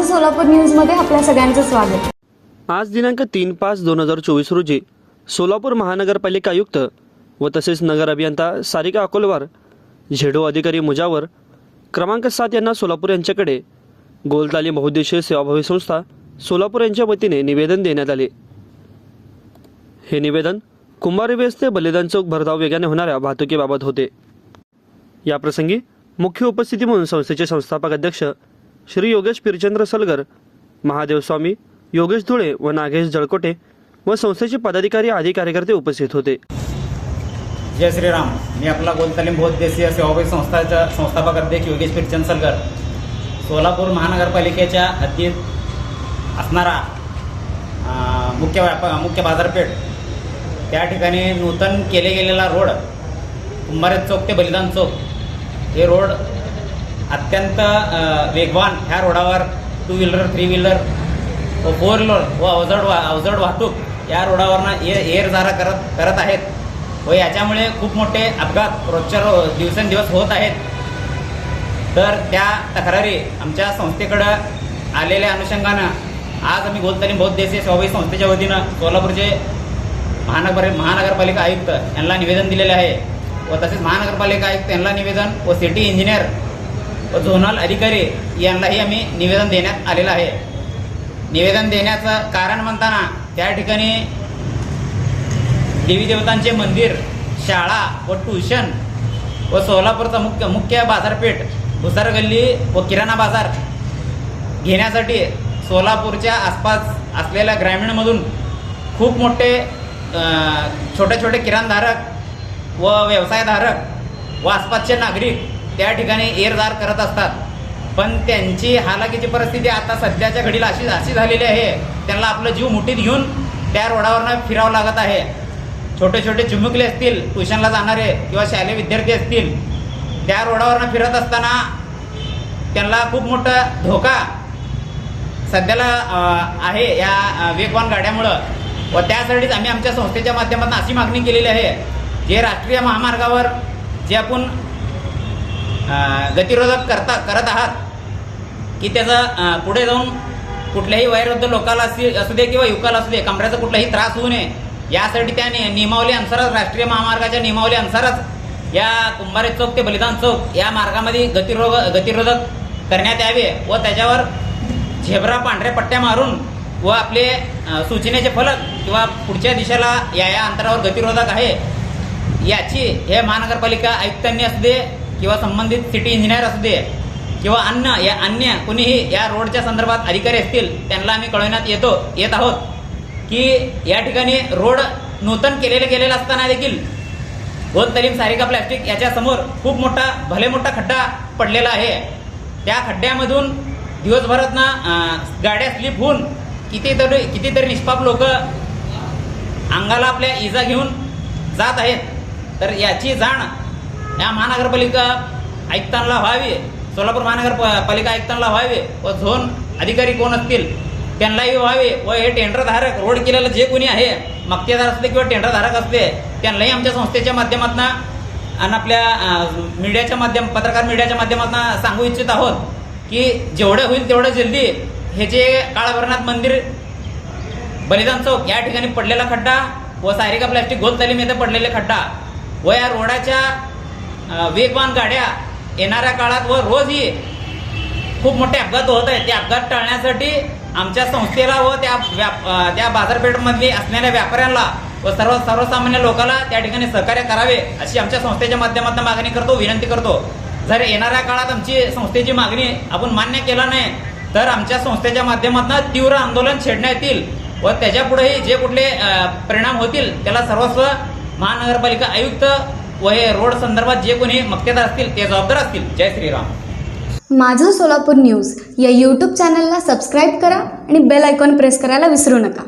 माझं सोलापूर न्यूजमध्ये आपल्या सगळ्यांचं स्वागत. आज दिनांक तीन पाच दोन हजार चोवीस रोजी सोलापूर महानगरपालिका आयुक्त व तसेच नगर अभियंता सारिका अकोलवार झेडो अधिकारी मुजावर क्रमांक सात यांना सोलापूर यांच्याकडे गोलताली बहुद्देशीय सेवाभावी संस्था सोलापूर यांच्या वतीने निवेदन देण्यात आले. हे निवेदन कुंभारी वेस ते बलिदान चौक भरधाव वेगाने होणाऱ्या वाहतुकीबाबत होते. याप्रसंगी मुख्य उपस्थिती म्हणून संस्थेचे संस्थापक अध्यक्ष श्री योगेश पिरचंद्र सलगर महादेव स्वामी योगेश धुळे व नागेश जळकोटे व संस्थेचे पदाधिकारी आदी कार्यकर्ते उपस्थित होते. जय श्रीराम. मी आपला गोलतालीम असे सेवाभावी संस्थाच्या संस्थापक अध्यक्ष योगेश पिरचंद सलगर. सोलापूर महानगरपालिकेच्या हद्दीत असणारा मुख्य व्यापा मुख्य बाजारपेठ त्या ठिकाणी नूतन केले गेलेला रोड कुंभारे चौक ते बलिदान चौक हे रोड अत्यंत वेगवान ह्या रोडावर टू व्हीलर थ्री व्हीलर व फोर व्हीलर व अवजड वा अवजड वाहतूक या रोडावरनं ये ये जारा करत करत आहेत. व याच्यामुळे खूप मोठे अपघात रोजच्या रो दिवसेंदिवस होत आहेत. तर त्या तक्रारी आमच्या संस्थेकडं आलेल्या अनुषंगानं आज आम्ही गोलतालीम बौद्ध देशीय सेवाभावी संस्थेच्या वतीनं सोलापूरचे महानगर महानगरपालिका आयुक्त यांना निवेदन दिलेले आहे. व तसेच महानगरपालिका आयुक्त यांना निवेदन व सिटी इंजिनियर व झोनल अधिकारी यांनाही आम्ही निवेदन देण्यात आलेलं आहे. निवेदन देण्याचं कारण म्हणताना त्या ठिकाणी देवी देवतांचे मंदिर शाळा व ट्युशन व सोलापूरचा मुख्य मुख्य बाजारपेठ भुसार गल्ली व किराणा बाजार घेण्यासाठी सोलापूरच्या आसपास असलेल्या ग्रामीणमधून खूप मोठे छोटे छोटे किराणधारक व व्यवसायधारक व आसपासचे नागरिक त्या ठिकाणी एरदार करत असतात. पण त्यांची हालाकीची परिस्थिती आता सध्याच्या घडीला अशी अशी झालेली आहे. त्यांना आपलं जीव मुठीत घेऊन त्या रोडावरनं फिरावं लागत आहे. छोटे छोटे चिमुकले असतील ट्युशनला जाणारे किंवा शालेय विद्यार्थी असतील त्या रोडावरनं फिरत असताना त्यांना खूप मोठा धोका सध्याला आहे या वेगवान गाड्यामुळं. व त्यासाठीच आम्ही आमच्या संस्थेच्या माध्यमातून अशी मागणी केलेली आहे. जे राष्ट्रीय महामार्गावर जे आपण गतिरोधक करता करत आहात. की त्याचा पुढे जाऊन कुठल्याही वयोवृद्ध लोकाला असू असू दे किंवा युवकाला असू दे कमऱ्याचा कुठलाही त्रास होऊ नये यासाठी त्या नि- नियमावली अनुसारच राष्ट्रीय महामार्गाच्या नियमावली अनुसारच या कुंभारे चौक ते बलिदान चौक या मार्गामध्ये गतिरोग गतिरोधक करण्यात यावे व त्याच्यावर झेब्रा पांढऱ्या पट्ट्या मारून व आपले सूचनेचे फलक किंवा पुढच्या दिशेला या या अंतरावर गतिरोधक आहे याची हे महानगरपालिका आयुक्तांनी असू दे किंवा संबंधित सिटी इंजिनियर असू दे किंवा अन्य या अन्य कुणीही या रोडच्या संदर्भात अधिकारी असतील त्यांना आम्ही कळवण्यात येतो येत आहोत की या ठिकाणी रोड नूतन केलेले गेलेलं असताना देखील गोद तलीम सारिका प्लॅस्टिक याच्या समोर खूप मोठा भले मोठा खड्डा पडलेला आहे. त्या खड्ड्यामधून दिवसभरात ना गाड्या स्लिप होऊन कितीतरी कितीतरी निष्पाप लोक अंगाला आपल्या इजा घेऊन जात आहेत. तर याची जाण या महानगरपालिका आयुक्तांना व्हावी. सोलापूर महानगर पालिका आयुक्तांना व्हावे. व झोन अधिकारी कोण असतील त्यांनाही व्हावे. व हे टेंडरधारक रोड केलेलं जे कोणी आहे मक्तेदार असले किंवा टेंडरधारक असले त्यांनाही आमच्या संस्थेच्या माध्यमातून आणि आपल्या मीडियाच्या माध्यम पत्रकार मीडियाच्या माध्यमातून सांगू इच्छित आहोत की जेवढं होईल तेवढं जल्दी हे जे काळभरनाथ मंदिर बलिदान चौक या ठिकाणी पडलेला खड्डा व सारिका प्लॅस्टिक गोल तालीम येथे पडलेले खड्डा व या रोडाच्या वेगवान गाड्या येणाऱ्या काळात व रोजही खूप मोठे अपघात होत आहेत. ते अपघात टाळण्यासाठी आमच्या संस्थेला व त्या व्याप त्या बाजारपेठमधली असणाऱ्या व्यापाऱ्यांना व सर्व सर्वसामान्य लोकांना त्या ठिकाणी सहकार्य करावे अशी आमच्या संस्थेच्या माध्यमातून मागणी करतो विनंती करतो. जर येणाऱ्या काळात आमची संस्थेची मागणी आपण मान्य केला नाही तर आमच्या संस्थेच्या माध्यमातून तीव्र आंदोलन छेडण्यात येईल व त्याच्यापुढेही जे कुठले परिणाम होतील त्याला सर्वस्व महानगरपालिका आयुक्त व हे रोड संदर्भात जे कोणी मक्तेदार असतील ते जबाबदार असतील. जय श्रीराम. माझं सोलापूर न्यूज या यूट्यूब चॅनलला सबस्क्राईब करा आणि बेल आयकॉन प्रेस करायला विसरू नका.